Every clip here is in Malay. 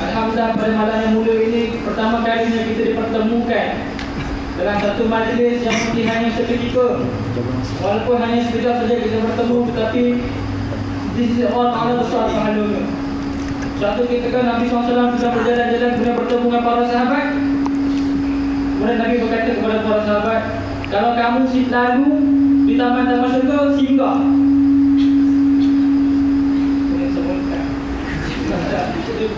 Alhamdulillah pada malam yang mulia ini Pertama kalinya kita dipertemukan Dalam satu majlis yang mungkin hanya seketika. Walaupun hanya sekejap saja kita bertemu Tetapi Di sisi Allah Ta'ala besar pahalanya. Suatu ketika Nabi SAW sedang berjalan-jalan Kemudian bertemu dengan para sahabat. Kemudian Nabi berkata kepada para sahabat Kalau kamu si lalu Di taman-taman syurga Singgah Ini sebutkan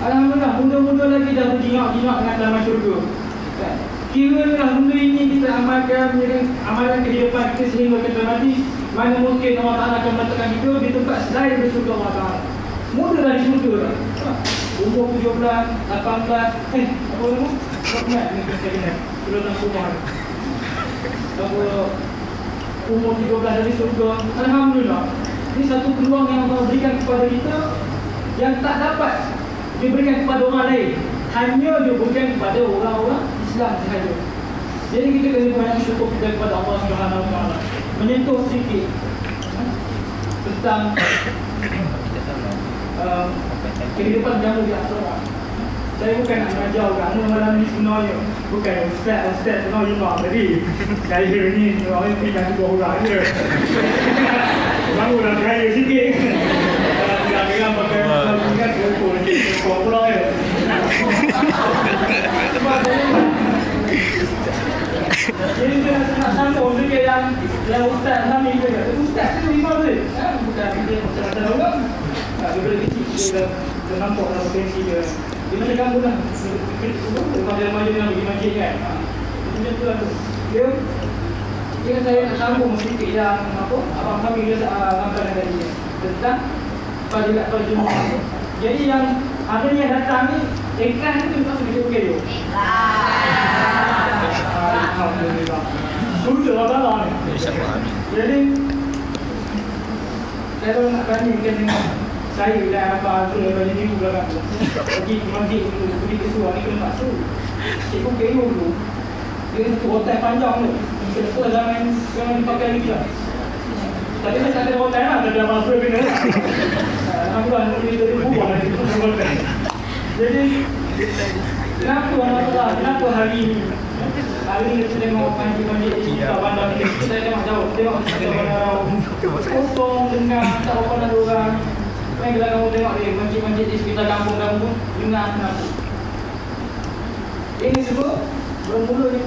Alhamdulillah muda-muda lagi dah berjingak-jingak dengan taman syurga? Kira lah benda ini kita amalkan amalan kehidupan kita sehingga kita mati Mana mungkin Allah Ta'ala akan meletakkan kita di tempat selain dari syurga Allah Ta'ala. Muda dah. Di syurga lah Umur 17, 18, eh apa nama? Rahmat ni kita kena Sudah tak rumah Apa Umur 13 dari syurga. Alhamdulillah. Ini satu peluang yang Allah berikan kepada kita Yang tak dapat diberikan kepada orang lain. Hanya diberikan kepada orang-orang Islam sahaja. Jadi kita kena banyak syukur kita kepada Allah Subhanahu Wa Taala. Menyentuh sedikit ha, Tentang uh, kehidupan jamu di asrama. Saya bukan nak mengajar kamu malam ni sebenarnya. Bukan ustaz, ustaz kenal imam tadi Saya ni orang ni kan dua orang je. Baru nak beraya sikit Jadi dia nak sambung sikit yang yang ustaz tu kata, ustaz tu imam tu. Bukan dia macam-macam orang. Dia kecil dia dia nampak potensi dia. Dia macam kamu lah. Lepas dia maju dengan pergi masjid kan. Macam tu lah tu. Dia dia saya nak sambung sikit yang apa abang kami dia angkat uh, tadi tentang perjumpaan tu. Jadi yang yang datang ni ikhlas ni tu tak Sudah lah dalam ni. Jadi saya nak bandingkan dengan saya dan apa tu lepas ni dulu belakang tu. Ke masjid dulu, pergi ke suara ni kena masuk. Cikgu kena dulu. Dia satu hotel panjang tu. Kita zaman yang dipakai lagi lah. Tapi saya tak ada hotel lah, ada dalam masuk kena lah. Alhamdulillah, ini dari buah lagi. Jadi, kenapa Allah kenapa hari ini? Hari ini kita tengok panji-panji di sekitar bandar ni Saya tengok jauh, tengok sekitar bandar Kosong, dengar, tak apa nak orang Main bila kamu tengok dia, panji-panji di sekitar kampung-kampung Dengar kenapa Ini semua bermula ni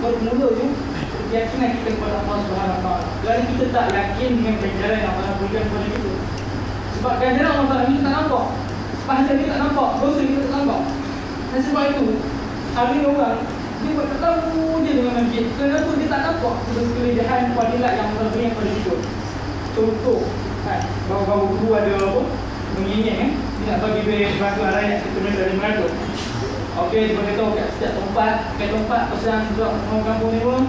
Bermula ni. Keyakinan kita kepada Allah SWT Jadi kita tak yakin dengan ganjaran yang Allah berikan kepada kita. Sebab ganjaran Allah SWT kita tak nampak Pahala kita tak nampak, dosa kita tak nampak Dan sebab itu Hari orang dia buat tak tahu je dengan masjid. Kenapa dia tak nampak kelebihan fadilat yang Allah berikan kepada kita Contoh kan, Baru-baru dulu ada apa Mengingat kan Dia nak bagi beri batu rakyat sepenuhnya dari Melaka Okey, dia beritahu kat setiap tempat Kat tempat pesan budak orang kampung ni pun.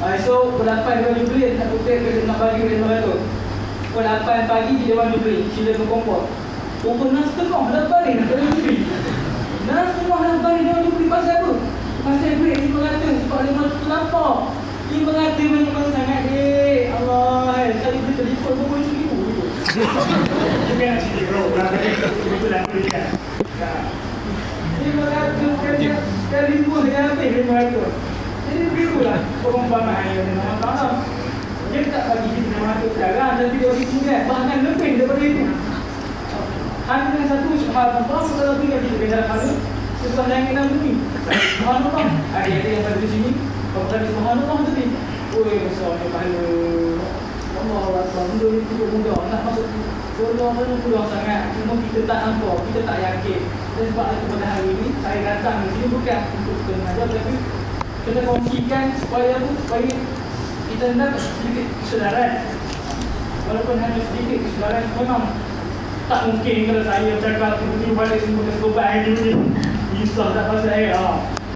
Uh, So, berlapan Dewan Jubli Tak putih dia nak bagi beri Melaka Pukul 8 pagi di Dewan Jubli Sila berkumpul. Pukul 6 setengah Dah balik nak Dewan Dah semua dah balik Dewan Jubli Pasal apa? Pasal duit RM500 Sebab RM500 tu lapar RM500 banyak sangat dek Allah Sekali beli telefon pun boleh RM1,000 Bukan nak cerita bro Betul lah boleh kan RM500 kali Kali dua dia habis RM500 Jadi begitu lah Perempuan air dengan Allah Dia tak bagi RM500 sekarang Dan RM3,000 kan Bahkan lebih daripada itu Hanya dengan satu Subhanallah Kalau tinggal di dalam hal Sebab langit dan bumi Subhanallah. Adik-adik yang pada di sini Kalau tadi Subhanallah tadi Oi, besarnya pahala. Allah Akbar Benda ni cukup mudah. Nak masuk Surga pun mudah sangat. Cuma kita tak nampak Kita tak yakin. Dan sebab itu pada hari ini Saya datang di sini bukan Untuk kita mengajar Tapi Kita kongsikan Supaya Supaya Kita dapat sedikit kesedaran. Walaupun hanya sedikit kesedaran Memang Tak mungkin kalau saya cakap tiba-tiba balik semua ke sekolah hari ni. Risau tak pasal saya. Ha.